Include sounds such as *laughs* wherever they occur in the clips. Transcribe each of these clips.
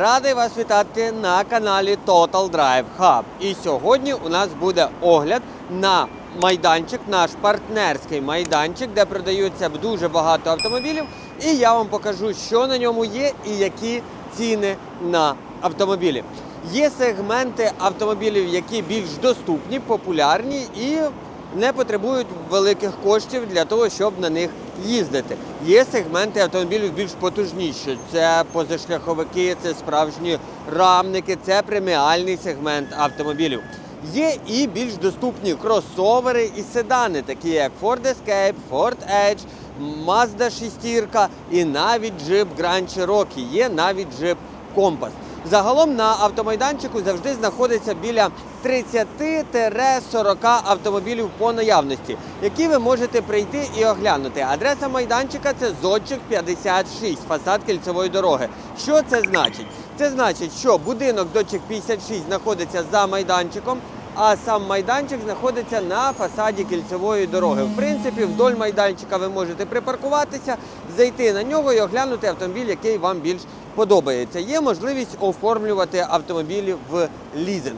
Радий вас вітати на каналі Total Drive Hub. І сьогодні у нас буде огляд на майданчик, наш партнерський майданчик, де продаються дуже багато автомобілів. І я вам покажу, що на ньому є і які ціни на автомобілі. Є сегменти автомобілів, які більш доступні, популярні і не потребують великих коштів для того, щоб на них їздити. Є сегменти автомобілів більш потужніші. Це позашляховики, це справжні рамники, це преміальний сегмент автомобілів. Є і більш доступні кросовери і седани, такі як Ford Escape, Ford Edge, Mazda 6 і навіть Jeep Grand Cherokee, є навіть Jeep Compass. Загалом на автомайданчику завжди знаходиться біля 30-40 автомобілів по наявності, які ви можете прийти і оглянути. Адреса майданчика це зодчик 56, фасад кільцевої дороги. Що це значить? Це значить, що будинок дочек 56 знаходиться за майданчиком. А сам майданчик знаходиться на фасаді кільцевої дороги. В принципі, вдоль майданчика ви можете припаркуватися, зайти на нього і оглянути автомобіль, який вам більш подобається. Є можливість оформлювати автомобілі в лізинг.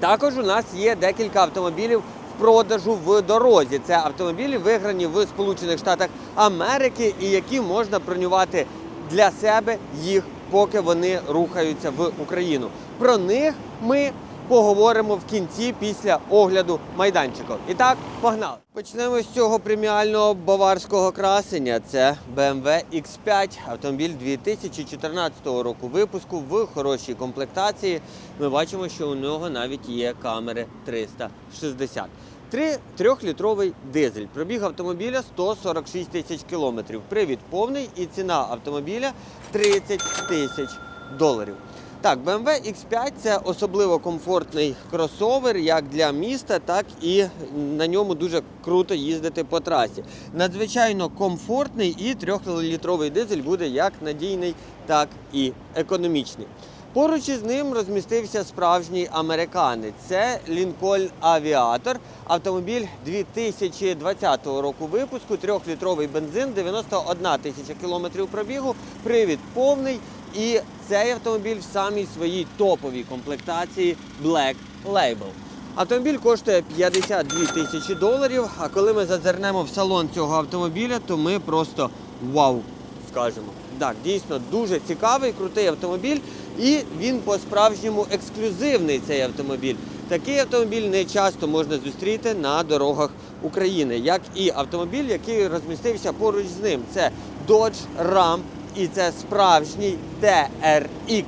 Також у нас є декілька автомобілів в продажу в дорозі. Це автомобілі, виграні в Сполучених Штатах Америки, і які можна бронювати для себе їх, поки вони рухаються в Україну. Про них ми поговоримо в кінці після огляду майданчика. І так, погнали. Почнемо з цього преміального баварського красення. Це BMW X5, автомобіль 2014 року випуску в хорошій комплектації. Ми бачимо, що у нього навіть є камери 360. Три трьохлітровий дизель. Пробіг автомобіля 146 тисяч кілометрів. Привід повний і ціна автомобіля 30 тисяч доларів. Так, BMW X5 це особливо комфортний кросовер як для міста, так і на ньому дуже круто їздити по трасі. Надзвичайно комфортний і трьохлітровий дизель буде як надійний, так і економічний. Поруч із ним розмістився справжній американець. Це Lincoln Aviator, автомобіль 2020 року випуску, трьохлітровий бензин, 91 тисяча кілометрів пробігу, привід повний. І цей автомобіль в самій своїй топовій комплектації Black Label. Автомобіль коштує 52 тисячі доларів. А коли ми зазирнемо в салон цього автомобіля, то ми просто вау скажемо. Так, дійсно дуже цікавий, крутий автомобіль, і він по-справжньому ексклюзивний цей автомобіль. Такий автомобіль не часто можна зустріти на дорогах України, як і автомобіль, який розмістився поруч з ним. Це Dodge Ram і це справжній TRX.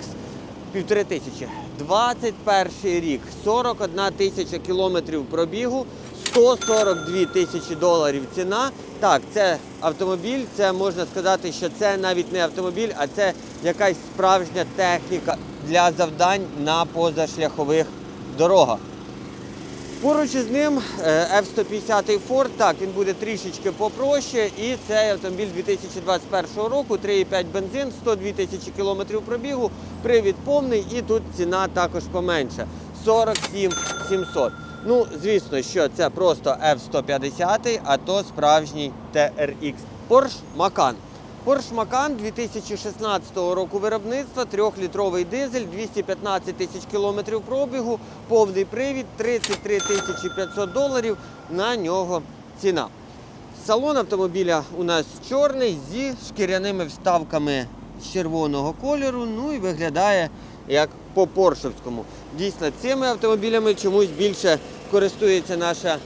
Півтори тисячі. 21 рік, 41 тисяча кілометрів пробігу, 142 тисячі доларів ціна. Так, це автомобіль, це можна сказати, що це навіть не автомобіль, а це якась справжня техніка для завдань на позашляхових дорогах. Поруч із ним е, F-150 Ford, так, він буде трішечки попроще. І цей автомобіль 2021 року, 3,5 бензин, 102 тисячі кілометрів пробігу, привід повний і тут ціна також поменша. 47 700. Ну, звісно, що це просто F-150, а то справжній TRX. Porsche Macan. Macan 2016 року виробництва, трьохлітровий дизель, 215 тисяч кілометрів пробігу, повний привід, 33 тисячі 500 доларів. На нього ціна. Салон автомобіля у нас чорний зі шкіряними вставками червоного кольору. Ну і виглядає як по поршевському. Дійсно, цими автомобілями чомусь більше користується наша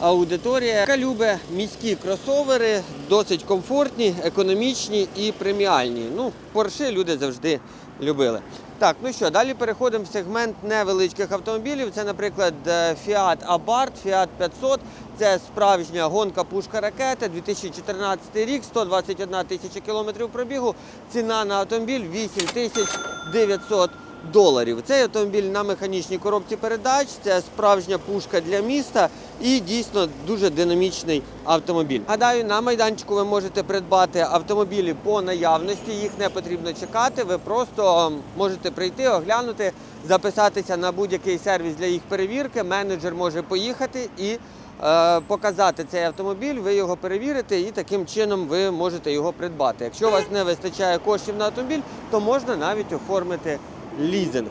аудиторія, яка любить міські кросовери, досить комфортні, економічні і преміальні. Ну, Порше люди завжди любили. Так, ну що, далі переходимо в сегмент невеличких автомобілів. Це, наприклад, е, Fiat Abarth, Fiat 500. Це справжня гонка пушка ракета, 2014 рік, 121 тисяча кілометрів пробігу. Ціна на автомобіль 8 тисяч 900 доларів. Цей автомобіль на механічній коробці передач, це справжня пушка для міста і дійсно дуже динамічний автомобіль. Гадаю, на майданчику ви можете придбати автомобілі по наявності, їх не потрібно чекати. Ви просто ем, можете прийти, оглянути, записатися на будь-який сервіс для їх перевірки. Менеджер може поїхати і е, показати цей автомобіль, ви його перевірите і таким чином ви можете його придбати. Якщо у вас не вистачає коштів на автомобіль, то можна навіть оформити лізинг.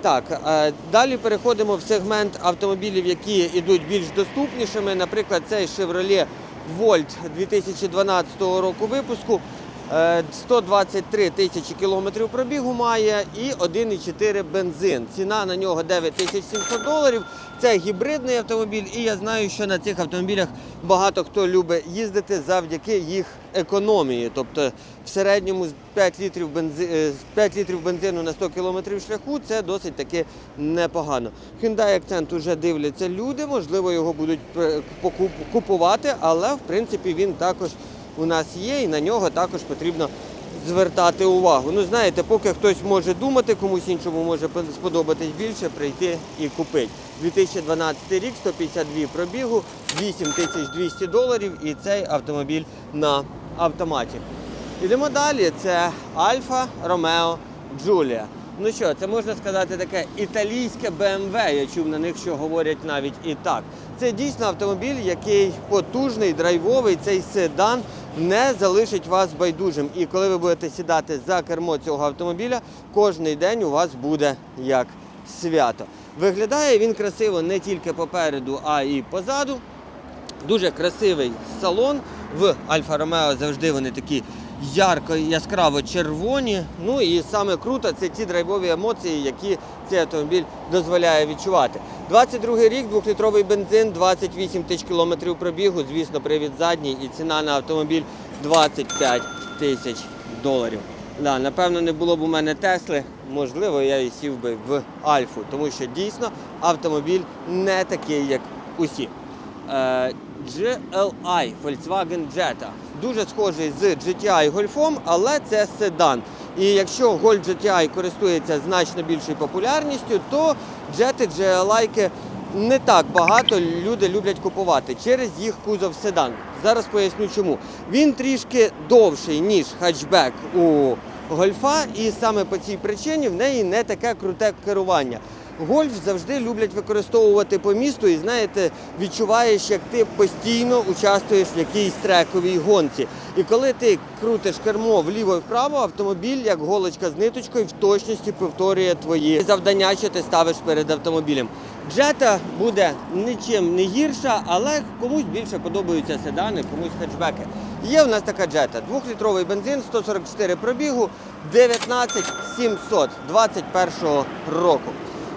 Так, е, далі переходимо в сегмент автомобілів, які йдуть більш доступнішими. Наприклад, цей Chevrolet Volt 2012 року випуску. Е, 123 тисячі кілометрів пробігу має і 1,4 бензин. Ціна на нього 9700 доларів. Це гібридний автомобіль, і я знаю, що на цих автомобілях багато хто любить їздити завдяки їх економії. Тобто в середньому 5 літрів, бензи... е, 5 літрів бензину на 100 кілометрів шляху це досить таки непогано. Hyundai Accent уже дивляться люди, можливо, його будуть е, купувати, але в принципі він також у нас є, і на нього також потрібно звертати увагу. Ну, знаєте, поки хтось може думати, комусь іншому може сподобатись більше, прийти і купити. 2012 рік, 152 пробігу, 8200 доларів і цей автомобіль на автоматі. Ідемо далі. Це Альфа Ромео Джулія. Ну що, це можна сказати таке італійське BMW. Я чув на них, що говорять навіть і так. Це дійсно автомобіль, який потужний, драйвовий. Цей седан не залишить вас байдужим. І коли ви будете сідати за кермо цього автомобіля, кожний день у вас буде як свято. Виглядає він красиво не тільки попереду, а і позаду. Дуже красивий салон. В Альфа Ромео завжди вони такі ярко яскраво червоні. Ну і саме круто це ті драйвові емоції, які цей автомобіль дозволяє відчувати. 22 рік, двохлітровий бензин, 28 тисяч кілометрів пробігу. Звісно, привід задній і ціна на автомобіль 25 тисяч доларів. Да, напевно, не було б у мене Тесли, можливо, я і сів би в Альфу, тому що дійсно автомобіль не такий, як усі. Е, GLI Volkswagen Jetta. Дуже схожий з GTI Golf, але це седан. І якщо Golf GTI користується значно більшою популярністю, то Jetta GLI не так багато люди люблять купувати через їх кузов седан. Зараз поясню чому. Він трішки довший, ніж хатчбек у гольфа, і саме по цій причині в неї не таке круте керування. Гольф завжди люблять використовувати по місту, і знаєте, відчуваєш, як ти постійно участвуєш в якійсь трековій гонці. І коли ти крутиш кермо вліво і вправо, автомобіль, як голочка з ниточкою, в точності повторює твої завдання, що ти ставиш перед автомобілем. Джета буде нічим не гірша, але комусь більше подобаються седани, комусь хетчбеки. Є в нас така джета. Двохлітровий бензин, 144 пробігу, 19 700 21 року.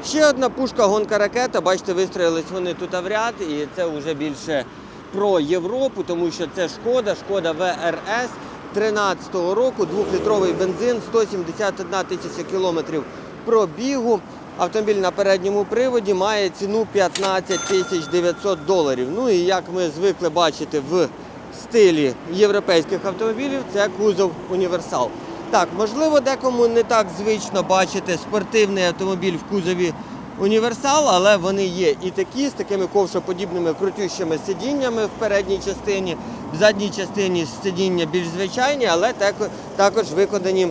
Ще одна пушка гонка ракета. Бачите, вистроїлись вони тут в ряд, і це вже більше про Європу, тому що це шкода, шкода ВРС 13-го року, двохлітровий бензин, 171 тисяча кілометрів пробігу. Автомобіль на передньому приводі має ціну 15 тисяч 900 доларів. Ну і як ми звикли бачити в стилі європейських автомобілів, це кузов універсал. Так, можливо, декому не так звично бачити спортивний автомобіль в кузові універсал, але вони є і такі з такими ковшоподібними крутющими сидіннями в передній частині, в задній частині сидіння більш звичайні, але також виконані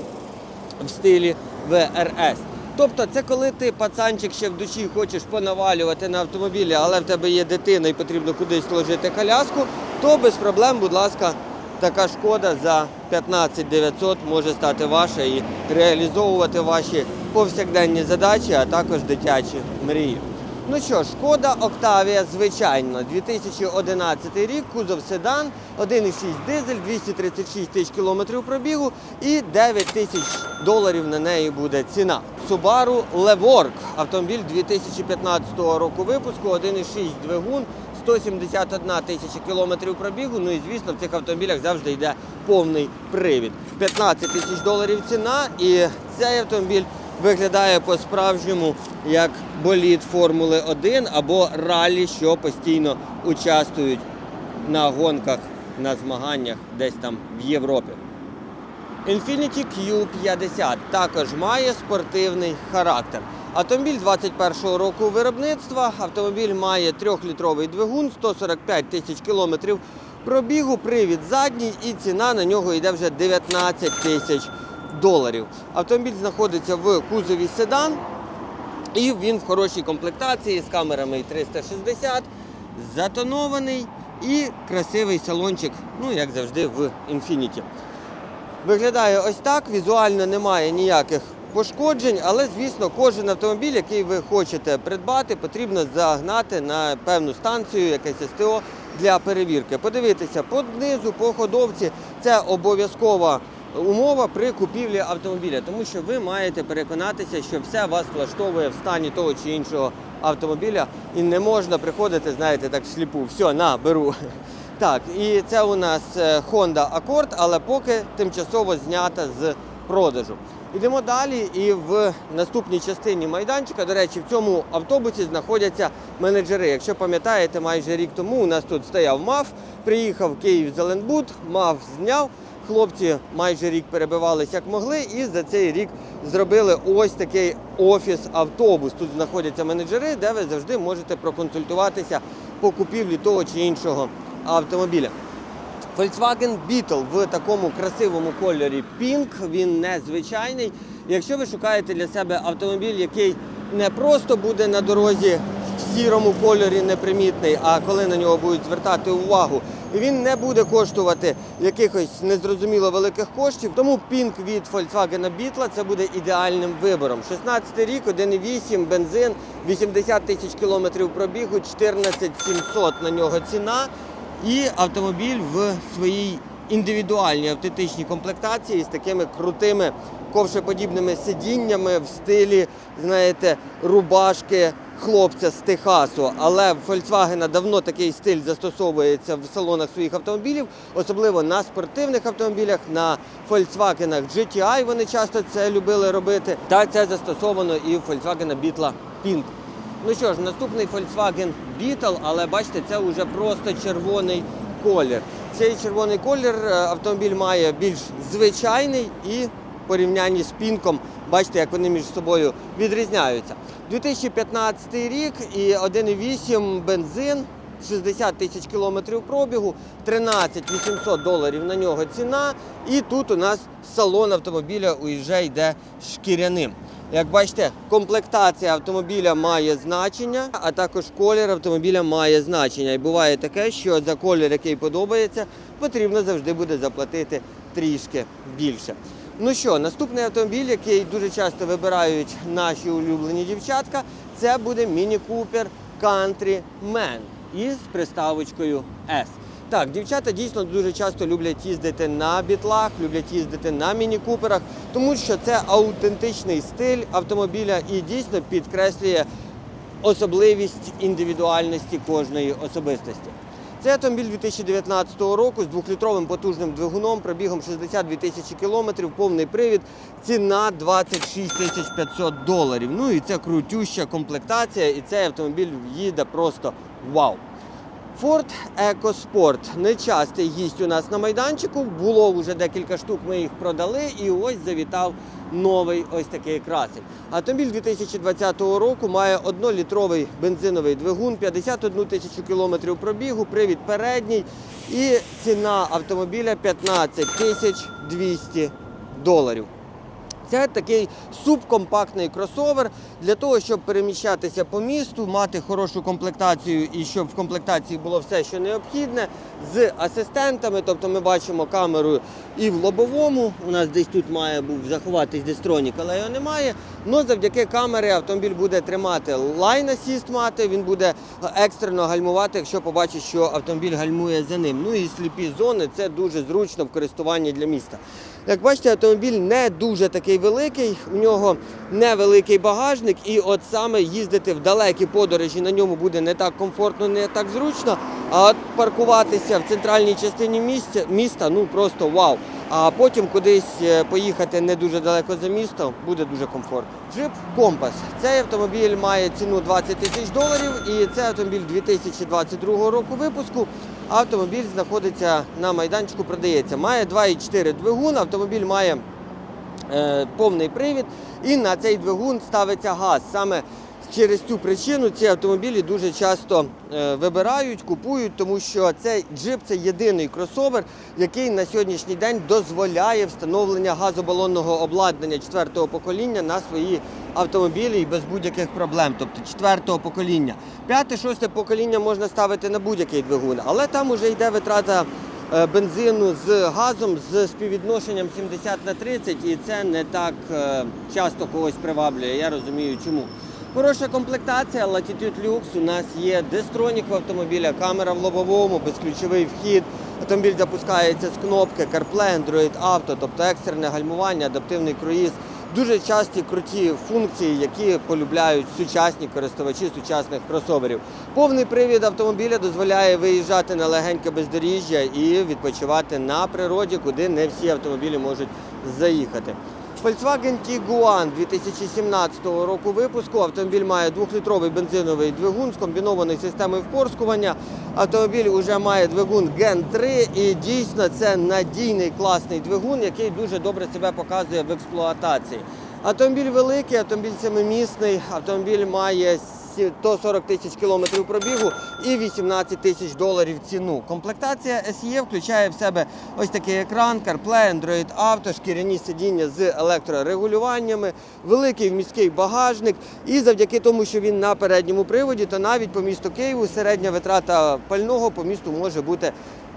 в стилі ВРС. Тобто, це коли ти пацанчик ще в душі хочеш понавалювати на автомобілі, але в тебе є дитина і потрібно кудись сложити коляску, то без проблем, будь ласка, така шкода за 15 900 може стати ваша і реалізовувати ваші повсякденні задачі, а також дитячі мрії. Ну що, шкода Октавія, звичайно, 2011 рік, кузов седан, 1,6 дизель, 236 тисяч кілометрів пробігу і 9 тисяч доларів на неї буде ціна. Subaru Levorg, автомобіль 2015 року випуску, 1,6 двигун, 171 тисяча кілометрів пробігу. Ну і звісно, в цих автомобілях завжди йде повний привід. 15 тисяч доларів ціна, і цей автомобіль виглядає по-справжньому як болід Формули 1 або ралі, що постійно участвують на гонках, на змаганнях десь там в Європі. Infiniti Q50 також має спортивний характер. Автомобіль 21-го року виробництва. Автомобіль має 3-літровий двигун, 145 тисяч кілометрів пробігу, привід задній і ціна на нього йде вже 19 тисяч доларів. Автомобіль знаходиться в кузові седан і він в хорошій комплектації з камерами 360. затонований і красивий салончик, ну як завжди, в Infiniti. Виглядає ось так, візуально немає ніяких пошкоджень, але, звісно, кожен автомобіль, який ви хочете придбати, потрібно загнати на певну станцію, якесь СТО для перевірки. Подивитися по низу, по ходовці. Це обов'язкова умова при купівлі автомобіля, тому що ви маєте переконатися, що все вас влаштовує в стані того чи іншого автомобіля, і не можна приходити, знаєте, так всліпу. Все, на, беру. *laughs* Так, і це у нас е, Honda Accord, але поки тимчасово знята з продажу. Йдемо далі, і в наступній частині майданчика, до речі, в цьому автобусі знаходяться менеджери. Якщо пам'ятаєте, майже рік тому у нас тут стояв МАФ, приїхав Київ Зеленбуд, МАФ зняв. Хлопці майже рік перебивались як могли, і за цей рік зробили ось такий офіс-автобус. Тут знаходяться менеджери, де ви завжди можете проконсультуватися по купівлі того чи іншого автомобіля. Volkswagen Beetle в такому красивому кольорі Pink, він незвичайний. Якщо ви шукаєте для себе автомобіль, який не просто буде на дорозі в сірому кольорі непримітний, а коли на нього будуть звертати увагу, і він не буде коштувати якихось незрозуміло великих коштів. Тому Pink від Volkswagen Beetle це буде ідеальним вибором. 16 рік, 1,8, бензин, 80 тисяч кілометрів пробігу, 14 700 на нього ціна. І автомобіль в своїй індивідуальній автентичній комплектації з такими крутими ковшеподібними сидіннями в стилі, знаєте, рубашки хлопця з Техасу. Але в Volkswagen давно такий стиль застосовується в салонах своїх автомобілів, особливо на спортивних автомобілях, на Volkswagen GTI вони часто це любили робити. Та це застосовано і в Volkswagen Beetle Pink. Ну що ж, наступний Volkswagen Beetle, але бачите, це вже просто червоний колір. Цей червоний колір е, автомобіль має більш звичайний і порівнянні з пінком, бачите, як вони між собою відрізняються. 2015 рік і 1,8 бензин. 60 тисяч кілометрів пробігу, 13 800 доларів на нього ціна. І тут у нас салон автомобіля уже йде шкіряним. Як бачите, комплектація автомобіля має значення, а також колір автомобіля має значення. І буває таке, що за колір, який подобається, потрібно завжди буде заплатити трішки більше. Ну що, наступний автомобіль, який дуже часто вибирають наші улюблені дівчатка, це буде Міні Купер Countryman із приставочкою S. Так, дівчата дійсно дуже часто люблять їздити на бітлах, люблять їздити на міні-куперах, тому що це аутентичний стиль автомобіля і дійсно підкреслює особливість індивідуальності кожної особистості. Це автомобіль 2019 року з двохлітровим потужним двигуном, пробігом 62 тисячі кілометрів, повний привід, ціна 26 тисяч 500 доларів. Ну і це крутюща комплектація, і цей автомобіль їде просто вау. Ford EcoSport нечастий гість у нас на майданчику. Було вже декілька штук, ми їх продали, і ось завітав новий ось такий красень. Автомобіль 2020 року має 1-літровий бензиновий двигун, 51 тисячу кілометрів пробігу, привід передній і ціна автомобіля 15 тисяч 200 доларів. Це такий субкомпактний кросовер для того, щоб переміщатися по місту, мати хорошу комплектацію і щоб в комплектації було все, що необхідне, з асистентами. Тобто ми бачимо камеру і в лобовому. У нас десь тут має був заховатись дистронік, але його немає. Но завдяки камері автомобіль буде тримати лайн асіст мати, він буде екстрено гальмувати, якщо побачить, що автомобіль гальмує за ним. Ну і сліпі зони це дуже зручно в користуванні для міста. Як бачите, автомобіль не дуже такий великий, у нього невеликий багажник, і от саме їздити в далекі подорожі на ньому буде не так комфортно, не так зручно. А от паркуватися в центральній частині місця, міста ну просто вау. А потім кудись е, поїхати не дуже далеко за місто буде дуже комфортно. Джип Компас. Цей автомобіль має ціну 20 тисяч доларів, і це автомобіль 2022 року випуску. Автомобіль знаходиться на майданчику, продається. Має 2,4 двигун, автомобіль має е, повний привід, і на цей двигун ставиться газ. Саме через цю причину ці автомобілі дуже часто е, вибирають, купують, тому що цей джип це єдиний кросовер, який на сьогоднішній день дозволяє встановлення газобалонного обладнання четвертого покоління на свої автомобілі і без будь-яких проблем, тобто четвертого покоління. П'яте, шосте покоління можна ставити на будь-який двигун, але там вже йде витрата е, бензину з газом з співвідношенням 70 на 30, і це не так е, часто когось приваблює. Я розумію, чому. Хороша комплектація, Latitude Lux. У нас є дестронік в автомобіля, камера в лобовому, безключовий вхід. Автомобіль запускається з кнопки CarPlay, Android Auto, тобто екстрене гальмування, адаптивний круїз. Дуже часті круті функції, які полюбляють сучасні користувачі сучасних кросоверів. Повний привід автомобіля дозволяє виїжджати на легеньке бездоріжжя і відпочивати на природі, куди не всі автомобілі можуть заїхати. Volkswagen Tiguan 2017 року випуску. Автомобіль має 2-літровий бензиновий двигун з комбінованою системою впорскування. Автомобіль вже має двигун Gen 3 і дійсно це надійний класний двигун, який дуже добре себе показує в експлуатації. Автомобіль великий, автомобіль семимісний, автомобіль має 140 тисяч кілометрів пробігу і 18 тисяч доларів ціну. Комплектація SE включає в себе ось такий екран, CarPlay, Android Auto, шкіряні сидіння з електрорегулюваннями, великий вміський багажник. І завдяки тому, що він на передньому приводі, то навіть по місту Києву середня витрата пального по місту може бути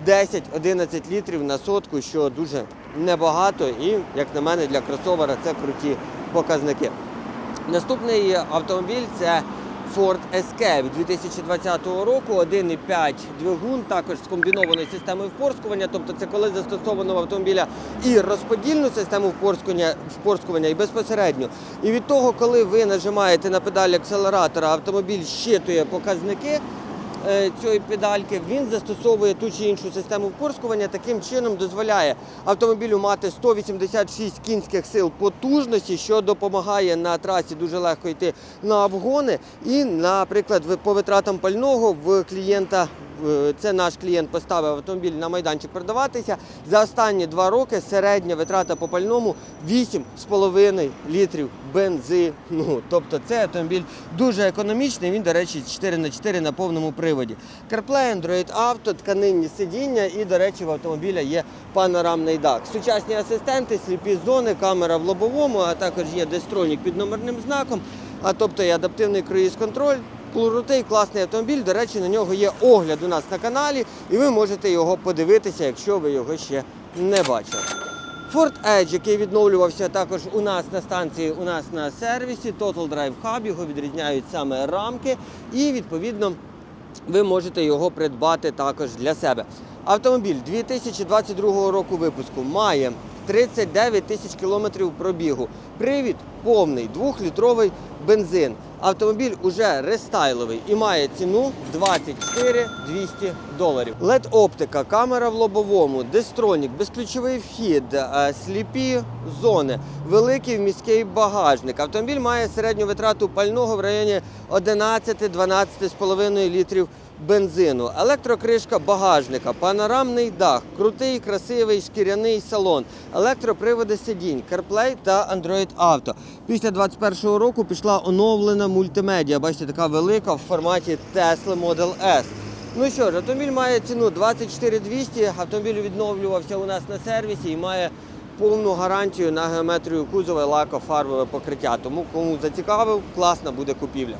10-11 літрів на сотку, що дуже небагато. І, як на мене, для кросовера це круті показники. Наступний автомобіль це Ford Escape 2020 року, 1,5 двигун, також з комбінованою системою впорскування. Тобто це коли застосовано в автомобіля і розподільну систему впорскування, впорскування, і безпосередньо. І від того, коли ви нажимаєте на педаль акселератора, автомобіль щитує показники цієї педальки, він застосовує ту чи іншу систему впорскування, таким чином дозволяє автомобілю мати 186 кінських сил потужності, що допомагає на трасі дуже легко йти на обгони. І, наприклад, по витратам пального в клієнта. Е, Це наш клієнт поставив автомобіль на майданчик продаватися. За останні два роки середня витрата по пальному 8,5 літрів бензину. Тобто це автомобіль дуже економічний. Він, до речі, 4 на 4 на повному приводі. CarPlay, Android Auto, тканинні сидіння і, до речі, в автомобіля є панорамний дах. Сучасні асистенти, сліпі зони, камера в лобовому, а також є дестронік під номерним знаком, а тобто і адаптивний круїз-контроль. Крутий, класний автомобіль. До речі, на нього є огляд у нас на каналі, і ви можете його подивитися, якщо ви його ще не бачили. Ford Edge, який відновлювався також у нас на станції, у нас на сервісі, Total Drive Hub, його відрізняють саме рамки, і відповідно ви можете його придбати також для себе. Автомобіль 2022 року випуску має 39 тисяч кілометрів пробігу. Привід повний, 2-літровий бензин. Автомобіль уже рестайловий і має ціну 24 200 доларів. led оптика, камера в лобовому, дестронік, безключовий вхід, е, сліпі зони, великий міський багажник. Автомобіль має середню витрату пального в районі 11-12,5 літрів бензину, електрокришка багажника, панорамний дах, крутий, красивий шкіряний салон, електроприводи сидінь, CarPlay та Android Auto. Після 2021 року пішла оновлена мультимедіа. Бачите, така велика в форматі Tesla Model S. Ну що ж, автомобіль має ціну 24 200, автомобіль відновлювався у нас на сервісі і має повну гарантію на геометрію кузова і лакофарбове покриття. Тому кому зацікавив, класна буде купівля.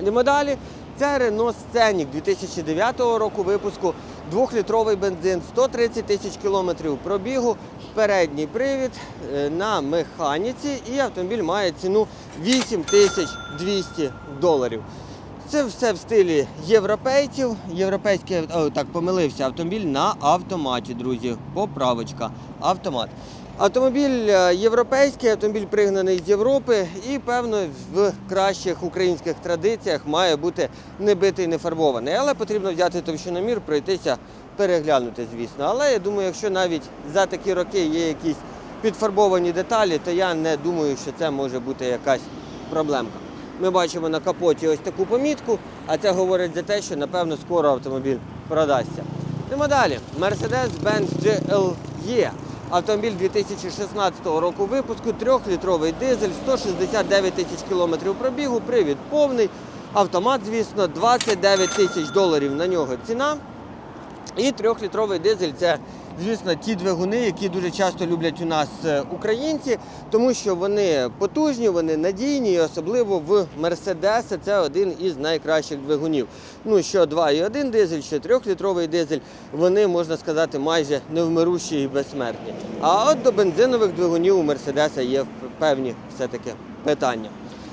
Йдемо далі. Це Renault Scenic 2009 року випуску, 2-літровий бензин, 130 тисяч кілометрів пробігу, передній привід е, на механіці і автомобіль має ціну 8200 доларів. Це все в стилі європейців. Європейський, о, так, помилився, автомобіль на автоматі, друзі. Поправочка. Автомат. Автомобіль е, європейський, автомобіль пригнаний з Європи і, певно, в кращих українських традиціях має бути не битий, не фарбований. Але потрібно взяти товщиномір, пройтися, переглянути, звісно. Але я думаю, якщо навіть за такі роки є якісь підфарбовані деталі, то я не думаю, що це може бути якась проблемка. Ми бачимо на капоті ось таку помітку, а це говорить за те, що напевно скоро автомобіль продасться. Йдемо далі. Mercedes-Benz GLE Автомобіль 2016 року випуску, 3-літровий дизель, 169 тисяч кілометрів пробігу, привід повний, автомат, звісно, 29 тисяч доларів на нього ціна. І трьохлітровий дизель це, звісно, ті двигуни, які дуже часто люблять у нас е, українці, тому що вони потужні, вони надійні, і особливо в Мерседеси це один із найкращих двигунів. Ну що 2,1 дизель, що трьохлітровий дизель, вони, можна сказати, майже невмирущі і безсмертні. А от до бензинових двигунів у Мерседеса є певні все-таки питання.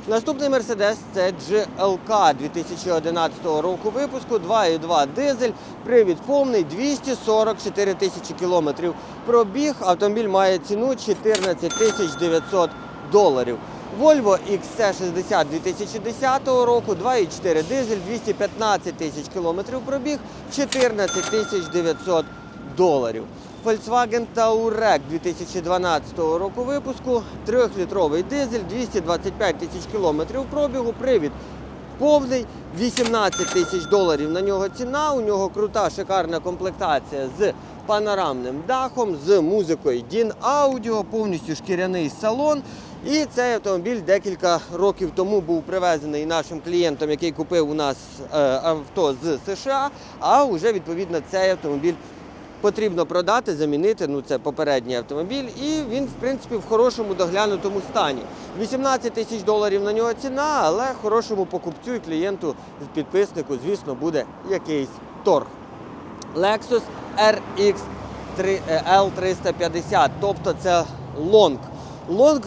Наступний Мерседес це GLK 2011 року випуску, 2,2 дизель, привід повний, 244 тисячі кілометрів пробіг. Автомобіль має ціну 14 тисяч 900 доларів. Volvo XC60 2010 року, 2,4 дизель, 215 тисяч кілометрів пробіг, 14 тисяч 900 доларів. Volkswagen Touareg 2012 року випуску, 3-літровий дизель, 225 тисяч кілометрів пробігу, привід повний, 18 тисяч доларів на нього ціна. У нього крута, шикарна комплектація з панорамним дахом, з музикою DIN Audio, повністю шкіряний салон. І цей автомобіль декілька років тому був привезений нашим клієнтом, який купив у нас е, авто з США. А вже відповідно цей автомобіль потрібно продати, замінити. Ну це попередній автомобіль, і він, в принципі, в хорошому доглянутому стані. 18 тисяч доларів на нього ціна, але хорошому покупцю і клієнту підписнику, звісно, буде якийсь торг. Lexus RX L350, тобто це лонг. Лонг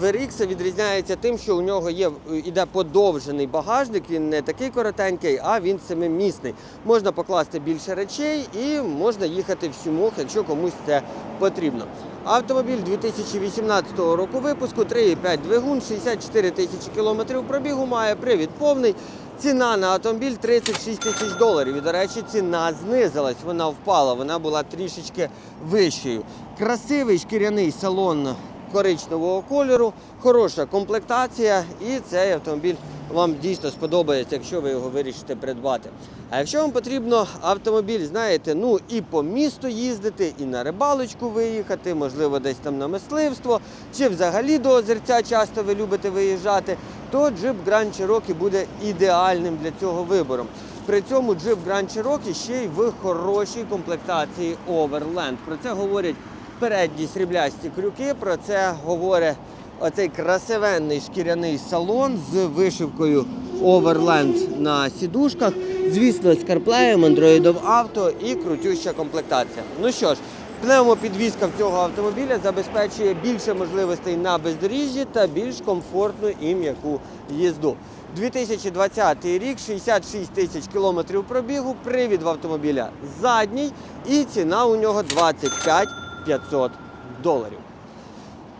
в RX відрізняється тим, що у нього є іде подовжений багажник, він не такий коротенький, а він семимісний. Можна покласти більше речей і можна їхати в сімох, якщо комусь це потрібно. Автомобіль 2018 року випуску, 3,5 двигун, 64 тисячі кілометрів пробігу, має привід повний. Ціна на автомобіль 36 тисяч доларів. До речі, ціна знизилась, вона впала, вона була трішечки вищою. Красивий шкіряний салон коричневого кольору, хороша комплектація, і цей автомобіль вам дійсно сподобається, якщо ви його вирішите придбати. А якщо вам потрібно автомобіль, знаєте, ну і по місту їздити, і на рибалочку виїхати, можливо, десь там на мисливство, чи взагалі до озерця часто ви любите виїжджати, то джип Grand Cherokee буде ідеальним для цього вибором. При цьому джип Grand Cherokee ще й в хорошій комплектації Overland. Про це говорять передні сріблясті крюки. Про це говорить оцей красивенний шкіряний салон з вишивкою Overland на сідушках. Звісно, з CarPlay, Android Auto і крутюща комплектація. Ну що ж, пневмопідвізка в цього автомобіля забезпечує більше можливостей на бездоріжжі та більш комфортну і м'яку їзду. 2020 рік, 66 тисяч кілометрів пробігу, привід в автомобіля задній і ціна у нього 25 500 доларів.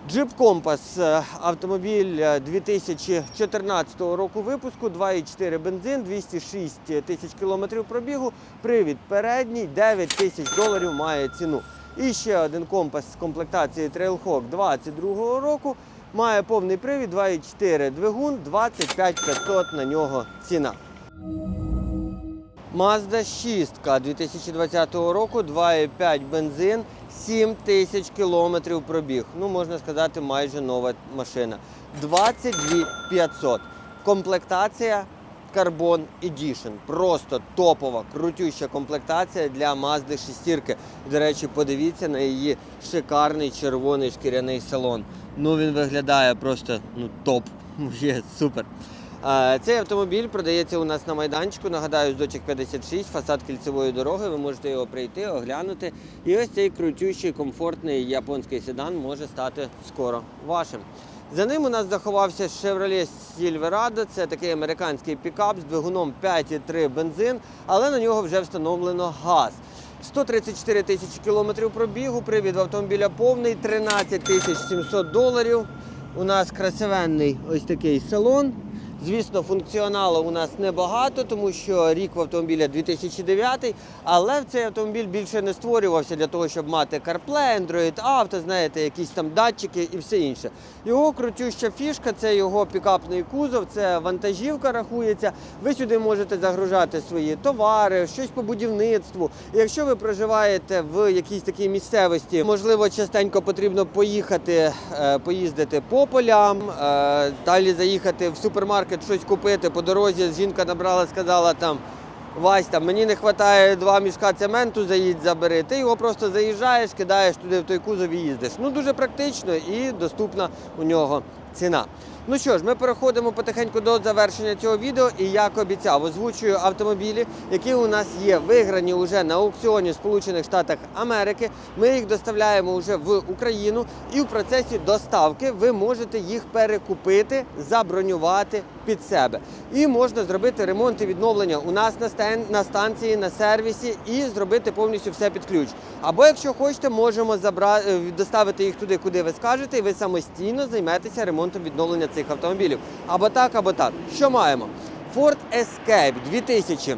Джип Компас е, автомобіль е, 2014 року випуску, 2,4 бензин, 206 тисяч кілометрів пробігу, привід передній, 9 тисяч доларів має ціну. І ще один компас з комплектації Trailhawk 22 року. Має повний привід, 2,4 двигун, 25 500 на нього ціна. Mazda 6 2020 року, 2,5 бензин, 7 тисяч кілометрів пробіг. Ну, можна сказати, майже нова машина. 22 500. Комплектація Carbon Edition. Просто топова, крутюща комплектація для Mazda 6. До речі, подивіться на її шикарний червоний шкіряний салон. Ну він виглядає просто ну, топ. *laughs* Є супер. Е, Цей автомобіль продається у нас на майданчику. Нагадаю, з дочок 56, фасад кільцевої дороги. Ви можете його прийти, оглянути. І ось цей крутющий, комфортний японський седан може стати скоро вашим. За ним у нас заховався Chevrolet Silverado. Це такий американський пікап з двигуном 5,3 бензин, але на нього вже встановлено газ. 134 тисячі кілометрів пробігу, привід автомобіля повний, 13 тисяч 700 доларів. У нас красивенний ось такий салон. Звісно, функціоналу у нас небагато, тому що рік в автомобіля 2009, але цей автомобіль більше не створювався для того, щоб мати CarPlay, Android Auto, знаєте, якісь там датчики і все інше. Його крутюща фішка це його пікапний кузов, це вантажівка рахується. Ви сюди можете загружати свої товари, щось по будівництву. І Якщо ви проживаєте в якійсь такій місцевості, можливо, частенько потрібно поїхати, е, поїздити по полям, е, далі заїхати в супермаркет, щось купити. По дорозі жінка набрала, сказала там. Вась, там мені не вистачає два мішка цементу, заїдь, забери. Ти його просто заїжджаєш, кидаєш туди в той кузов і їздиш. Ну дуже практично і доступна у нього ціна. Ну що ж, ми переходимо потихеньку до завершення цього відео. І як обіцяв, озвучую автомобілі, які у нас є виграні вже на аукціоні Сполучених Штатах Америки. Ми їх доставляємо вже в Україну, і в процесі доставки ви можете їх перекупити, забронювати під себе. І можна зробити ремонт і відновлення у нас на стен на станції, на сервісі і зробити повністю все під ключ. Або, якщо хочете, можемо забра... е, доставити їх туди, куди ви скажете, і ви самостійно займетеся ремонтом відновлення цих автомобілів. Або так, або так. Що маємо? Ford Escape 2000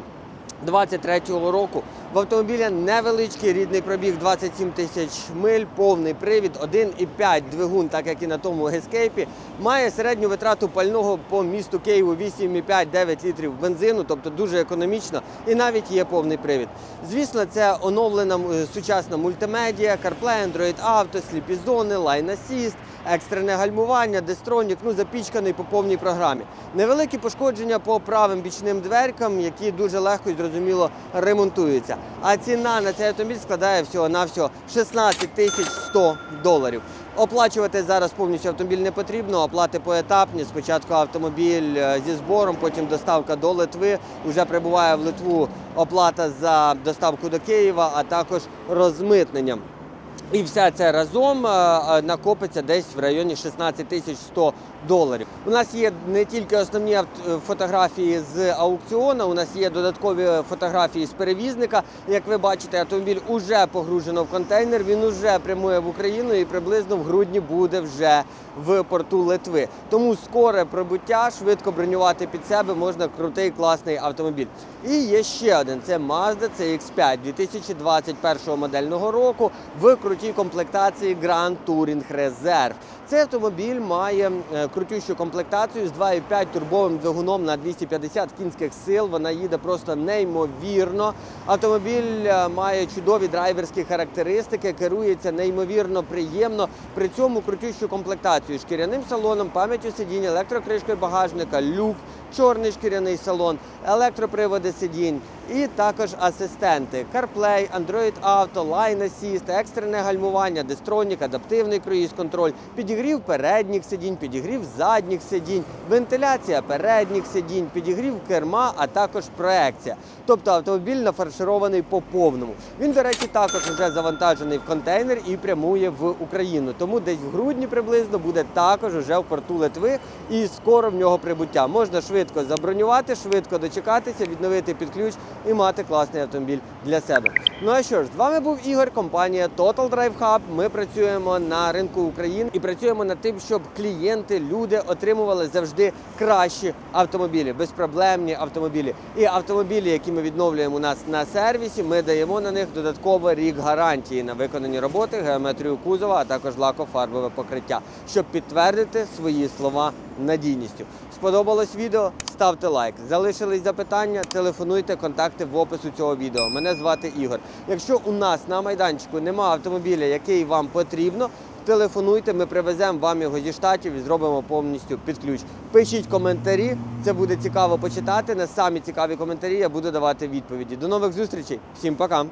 23-го року. В автомобіля невеличкий рідний пробіг 27 тисяч миль, повний привід, 1,5 двигун, так як і на тому Escape. Має середню витрату пального по місту Києву 8,5-9 літрів бензину, тобто дуже економічно, і навіть є повний привід. Звісно, це оновлена е, сучасна мультимедіа, CarPlay, Android Auto, сліпі зони, Line Assist, екстрене гальмування, дестронік, ну запічканий по повній програмі. Невеликі пошкодження по правим бічним дверкам, які дуже легко і зрозуміло ремонтуються. А ціна на цей автомобіль складає всього на всього 16 тисяч 100 доларів. Оплачувати зараз повністю автомобіль не потрібно, оплати поетапні. Спочатку автомобіль е, зі збором, потім доставка до Литви. Уже прибуває в Литву оплата за доставку до Києва, а також розмитненням. І вся це разом е, е, накопиться десь в районі 16 тисяч 100 доларів. У нас є не тільки основні е, фотографії з аукціону, у нас є додаткові фотографії з перевізника. Як ви бачите, автомобіль уже погружено в контейнер. Він уже прямує в Україну і приблизно в грудні буде вже в порту Литви. Тому скоре прибуття, швидко бронювати під себе можна крутий класний автомобіль. І є ще один: це Mazda CX-5 2021 модельного року в крутій комплектації Grand Touring Reserve. Цей автомобіль має е, крутющу комплектацію з 2,5 турбовим двигуном на 250 кінських сил. Вона їде просто неймовірно. Автомобіль е, має чудові драйверські характеристики, керується неймовірно приємно. При цьому крутющу комплектацію шкіряним салоном, пам'яттю сидіння, електрокришкою багажника, люк, чорний шкіряний салон, електроприводи сидінь і також асистенти CarPlay, Android Auto, Line Assist, екстрене гальмування, дистронік, адаптивний круїз-контроль, підігрів передніх сидінь, підігрів задніх сидінь, вентиляція передніх сидінь, підігрів керма, а також проекція. Тобто автомобіль нафарширований по повному. Він, до речі, також вже завантажений в контейнер і прямує в Україну. Тому десь в грудні приблизно буде також уже в порту Литви і скоро в нього прибуття. Можна швидко забронювати, швидко дочекатися, відновити під ключ і мати класний автомобіль для себе. Ну а що ж, з вами був Ігор, компанія Total Drive Hub. Ми працюємо на ринку України і працюємо над тим, щоб клієнти, люди отримували завжди кращі автомобілі, безпроблемні автомобілі. І автомобілі, які ми відновлюємо у нас на сервісі, ми даємо на них додатково рік гарантії на виконані роботи, геометрію кузова, а також лакофарбове покриття, щоб підтвердити свої слова надійністю. Сподобалось відео? Ставте лайк. Залишились запитання, телефонуйте, контакти в опису цього відео. Мене звати Ігор. Якщо у нас на майданчику немає автомобіля, який вам потрібно, телефонуйте, ми привеземо вам його зі штатів і зробимо повністю під ключ. Пишіть коментарі, це буде цікаво почитати. На самі цікаві коментарі я буду давати відповіді. До нових зустрічей, всім пока!